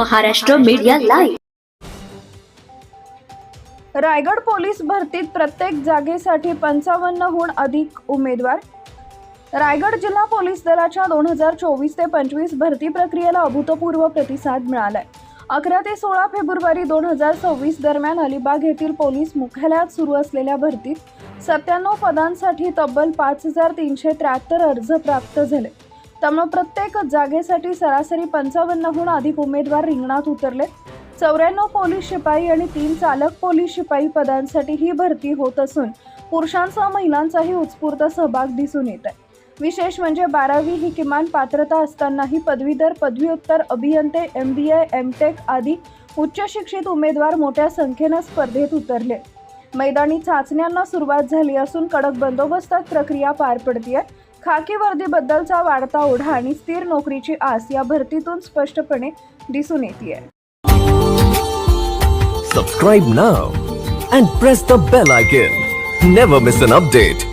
Maharashtra media live. Raigad police भरतीत प्रत्येक जागेसाठी पंचावन्नहून अधिक उमेदवार. रायगड जिल्हा पोलीस दलाच्या दोन हजार चोवीस ते पंचवीस भरती प्रक्रियेला अभूतपूर्व प्रतिसाद मिळालाय. अकरा ते सोळा फेब्रुवारी दोन हजार सव्वीस दरम्यान अलिबाग येथील पोलीस मुख्यालयात सुरू असलेल्या भरतीत सत्त्याण्णव पदांसाठी तब्बल पाच हजार तीनशे त्र्याहत्तर अर्ज प्राप्त झाले. त्यामुळे प्रत्येक जागेसाठी सरासरी पंचावन्नहून अधिक उमेदवार रिंगणात उतरले. चौऱ्याण्णव पोलीस शिपाई आणि तीन चालक पोलीस शिपाई पदांसाठी ही भरती होत असून पुरुषांसह महिलांचाही उत्स्फूर्त सहभाग दिसून येत आहे. विशेष म्हणजे बारावी ही किमान पात्रता असतानाही पदवीधर पदव्युत्तर अभियंते M B A M tech आदी उच्च शिक्षित उमेदवार मोठ्या संख्येनं स्पर्धेत उतरले. मैदानी चाचण्यांना सुरुवात झाली असून कडक बंदोबस्तात प्रक्रिया पार पडतीये. खाकी वर्दीबद्दलचा वाढता ओढा आणि स्थिर नोकरीची आस या भरतीतून स्पष्टपणे दिसून येते subscribe now and press the bell icon never miss an update